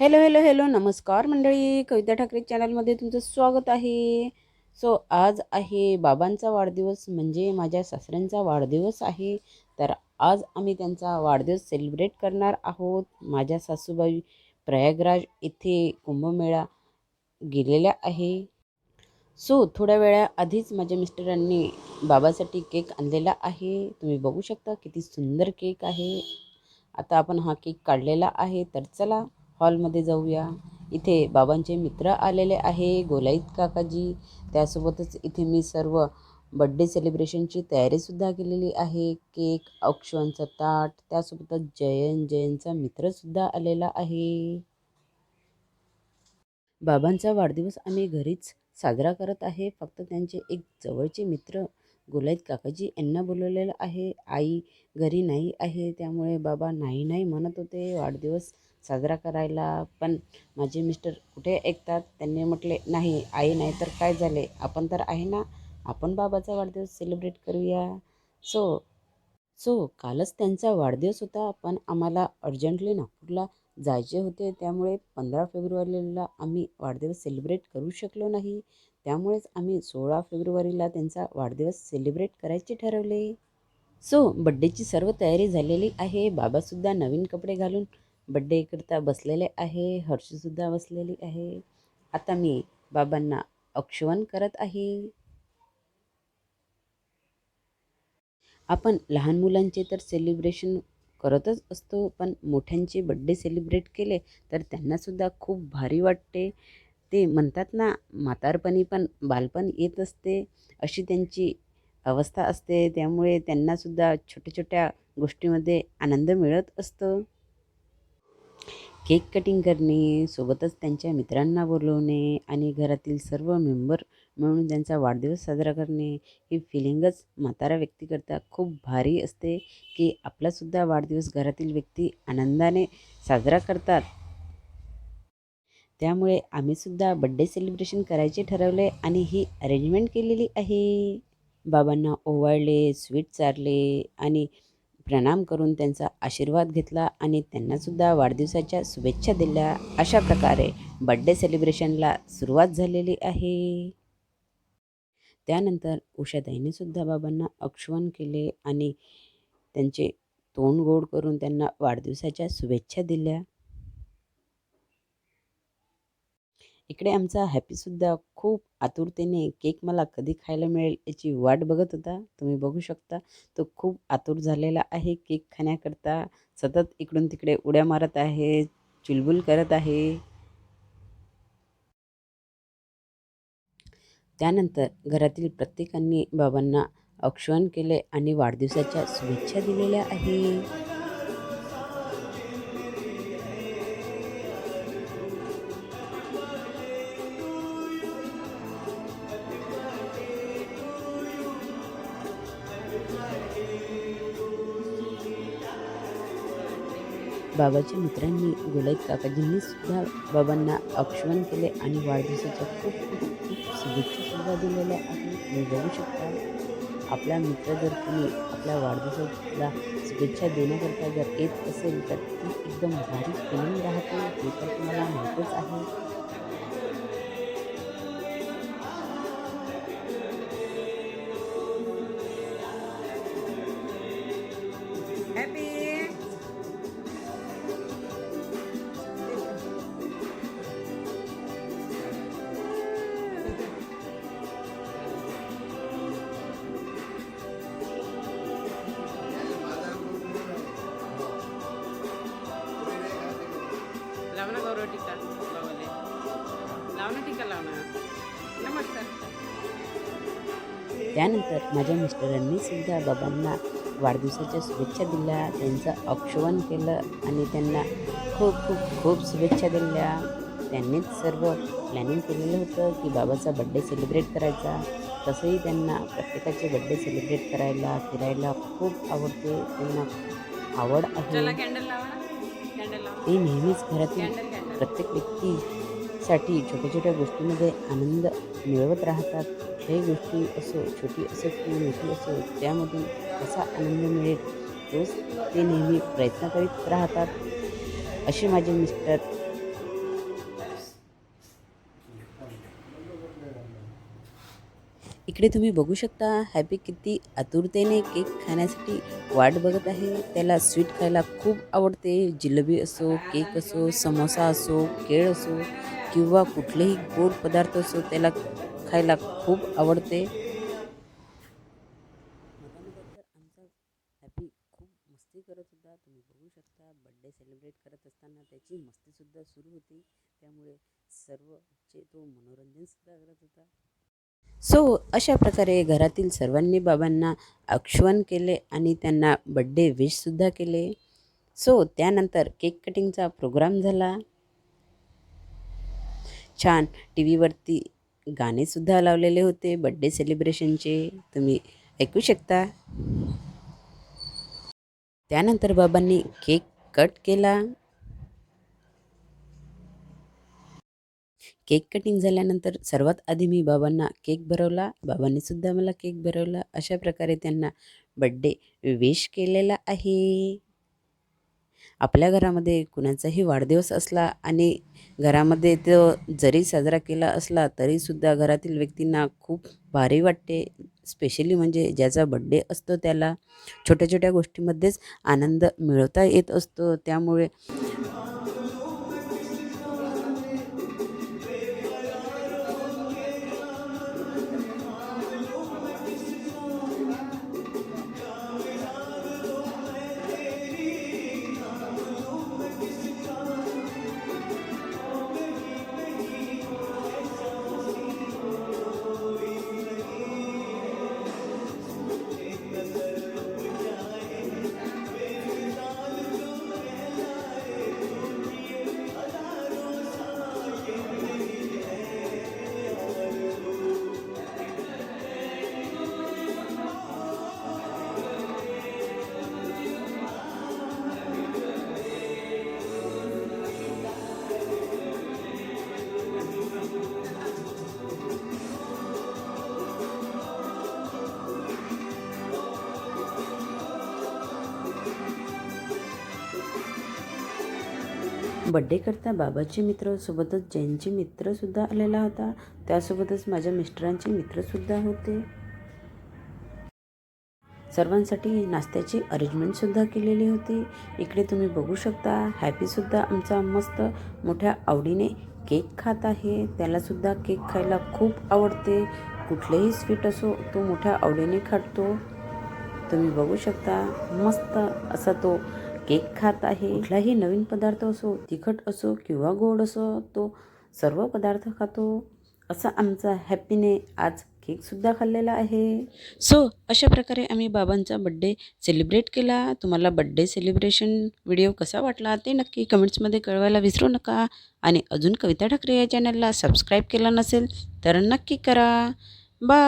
Hello hello hello नमस्कार मंडळी. कविता ठाकरे चॅनलमध्ये तुमचं स्वागत आहे. सो आज आहे बाबांचा वाढदिवस म्हणजे माझ्या सासऱ्यांचा वाढदिवस आहे. तर आज आम्ही त्यांचा वाढदिवस सेलिब्रेट करणार आहोत. माझ्या सासूबाई प्रयागराज येथे कुंभमेळा गेलेल्या आहे. सो थोड्या वेळा आधीच माझ्या मिस्टरांनी बाबासाठी केक आणलेला आहे. तुम्ही बघू शकता किती सुंदर केक आहे. आता आपण हा केक काढलेला आहे. तर चला हॉलमध्ये जाऊया. इथे बाबांचे मित्र आलेले आहे गोलाईत काकाजी. त्यासोबतच इथे मी सर्व बड्डे सेलिब्रेशनची तयारीसुद्धा केलेली आहे. केक औक्षांचा ताट त्यासोबतच जयन जयनचा मित्रसुद्धा आलेला आहे. बाबांचा वाढदिवस आम्ही घरीच साजरा करत आहे. फक्त त्यांचे एक जवळचे मित्र गोलाईत काकाजी यांना बोलवलेलं आहे. आई घरी नाही आहे त्यामुळे बाबा नाही नाही म्हणत होते. वाढदिवस साजरा करायला. पण माझे मिस्टर कुठे ऐकतात? त्यांनी म्हटले नाही आई नाही तर काय झाले? आपण तर आहे ना. आपण बाबाचा वाढदिवस सेलिब्रेट करूया. सो सो कालच त्यांचा वाढदिवस होता पण आम्हाला अर्जंटली नागपूरला जायचे होते. त्यामुळे पंधरा फेब्रुवारीला आम्ही वाढदिवस सेलिब्रेट करू शकलो नाही. त्यामुळेच आम्ही सोळा फेब्रुवारीला त्यांचा वाढदिवस सेलिब्रेट करायचे ठरवले. सो बड्डेची सर्व तयारी झालेली आहे. बाबासुद्धा नवीन कपडे घालून बड्डेकरता बसलेले आहे हर्षीसुद्धा बसलेली आहे. आता मी बाबांना अक्षवन करत आहे. आपण लहान मुलांचे तर सेलिब्रेशन करतच असतो पण मोठ्यांचे बड्डे सेलिब्रेट केले तर त्यांनासुद्धा खूप भारी वाटते. ते म्हणतात ना म्हातारपणी पण बालपण येत असते अशी त्यांची अवस्था असते. त्यामुळे त्यांनासुद्धा छोट्या छोट्या गोष्टीमध्ये आनंद मिळत असतो. केक कटिंग करणे सोबतच त्यांच्या मित्रांना बोलवणे आणि घरातील सर्व मेंबर मिळून त्यांचा वाढदिवस साजरा करणे ही फिलिंगच म्हातारा व्यक्तीकरता खूप भारी असते की आपलासुद्धा वाढदिवस घरातील व्यक्ती आनंदाने साजरा करतात. त्यामुळे आम्हीसुद्धा बड्डे सेलिब्रेशन करायचे ठरवले आणि ही अरेंजमेंट केलेली आहे. बाबांना ओवाळले स्वीट चारले आणि प्रणाम करून त्यांचा आशीर्वाद घेतला आणि त्यांनासुद्धा वाढदिवसाच्या शुभेच्छा दिल्या. अशा प्रकारे बड्डे सेलिब्रेशनला सुरुवात झालेली आहे. त्यानंतर उषाताईने बाबांना अक्षवण केले आणि त्यांचे तोंड गोड करून त्यांना वाढदिवसाच्या शुभेच्छा दिल्या. इकडे आमचा हॅपीसुद्धा खूप आतुरतेने केक मला कधी खायला मिळेल याची वाट बघत होता. तुम्ही बघू शकता. तो खूप आतुर झालेला आहे केक खाण्याकरता. सतत इकडून तिकडे उड्या मारत आहे चुलबुल करत आहे. त्यानंतर घरातील प्रत्येकांनी बाबांना औक्षण केले आणि वाढदिवसाच्या शुभेच्छा दिलेल्या आहे. बाबाच्या मित्रांनी गोलाईत काकाजींनी सुद्धा बाबांना अक्षवण केले आणि वाढदिवसाच्या खूप खूप खूप शुभेच्छासुद्धा दिलेल्या आहेत. तुम्ही बघू शकता आपला मित्र जर तुम्ही आपल्या वाढदिवसाला शुभेच्छा देण्याकरता जर येत असेल तर ती एकदम भारी फिलिंग राहते. हे तर तुम्हाला माहीतच आहे. लाव ना गौरव टीका बाबाले लाव ना टीका लाव ना नमस्कार त्यानंतर माझ्या मिस्टरांनी सुद्धा बाबांना वाढदिवसाच्या शुभेच्छा दिल्या त्यांचं औक्षवण केलं आणि त्यांना खूप खूप खूप शुभेच्छा दिल्या. त्यांनीच सर्व प्लॅनिंग केलेलं होतं की बाबाचा बड्डे सेलिब्रेट करायचा. तसंही त्यांना प्रत्येकाचे बड्डे सेलिब्रेट करायला फिरायला खूप आवडते. त्यांना आवड आहे. ते नेहमीच घरातील प्रत्येक व्यक्तीसाठी छोट्या छोट्या गोष्टींमध्ये आनंद मिळवत राहतात. कुठल्याही गोष्टी असो छोटी असो किंवा मोठी असो त्यामधून त्याचा आनंद मिळेल. तोच ते नेहमी प्रयत्न करीत राहतात. असे माझे मिस्टर इकडे तुम्ही बघू शकता हॅपी किती आतुरतेने केक खाण्यासाठी वाट बघत आहे. त्याला स्वीट खायला खूप आवडते. जिलेबी असो केक असो समोसा असो केळ असो किंवा कुठलेही गोड पदार्थ असो त्याला खायला खूप आवडते. करत असताना त्याची मस्तीसुद्धा सुरू होती. त्यामुळे सर्वचे तो मनोरंजनसुद्धा करत होता. सो अशा प्रकारे घरातील सर्वांनी बाबांना अक्षवण केले आणि त्यांना बड्डे विशसुद्धा केले. सो त्यानंतर केक कटिंगचा प्रोग्राम झाला. छान टी व्हीवरती गाणेसुद्धा लावलेले होते. बड्डे सेलिब्रेशनचे तुम्ही ऐकू शकता. त्यानंतर बाबांनी केक कट केला. केक कटिंग झाल्यानंतर सर्वात आधी मी बाबांना केक भरवला. बाबांनी सुद्धा मला केक भरवला. अशा प्रकारे त्यांना बड्डे विश केलेला आहे. आपल्या घरामध्ये कुणाचाही वाढदिवस असला आणि घरामध्ये तो जरी साजरा केला असला तरीसुद्धा घरातील व्यक्तींना खूप भारी वाटते. स्पेशली म्हणजे ज्याचा बड्डे असतो त्याला छोट्या छोट्या गोष्टीमध्येच आनंद मिळवता येत असतो. त्यामुळे बड्डे करता बाबाचे मित्र सोबतच जैनचे मित्रसुद्धा आलेला होता त्यासोबतच माझ्या मिस्टरांचे मित्रसुद्धा होते. सर्वांसाठी नाश्त्याची अरेंजमेंटसुद्धा केलेली होती. इकडे तुम्ही बघू शकता हॅपीसुद्धा आमचा मस्त मोठ्या आवडीने केक खात आहे. त्यालासुद्धा केक खायला खूप आवडते. कुठलेही स्वीट असो तो मोठ्या आवडीने खातो. तुम्ही बघू शकता मस्त असा तो केक खात आहे. कुठलाही नवीन पदार्थ असो तिखट असो किंवा गोड असो तो सर्व पदार्थ खातो. असा आमचा हॅपीने आज केकसुद्धा खाल्लेला आहे. सो अशा प्रकारे आम्ही बाबांचा बड्डे सेलिब्रेट केला. तुम्हाला बड्डे सेलिब्रेशन व्हिडिओ कसा वाटला ते नक्की कमेंट्समध्ये कळवायला विसरू नका. आणि अजून कविता ठाकरे या चॅनलला सबस्क्राईब केला नसेल तर नक्की करा. बाय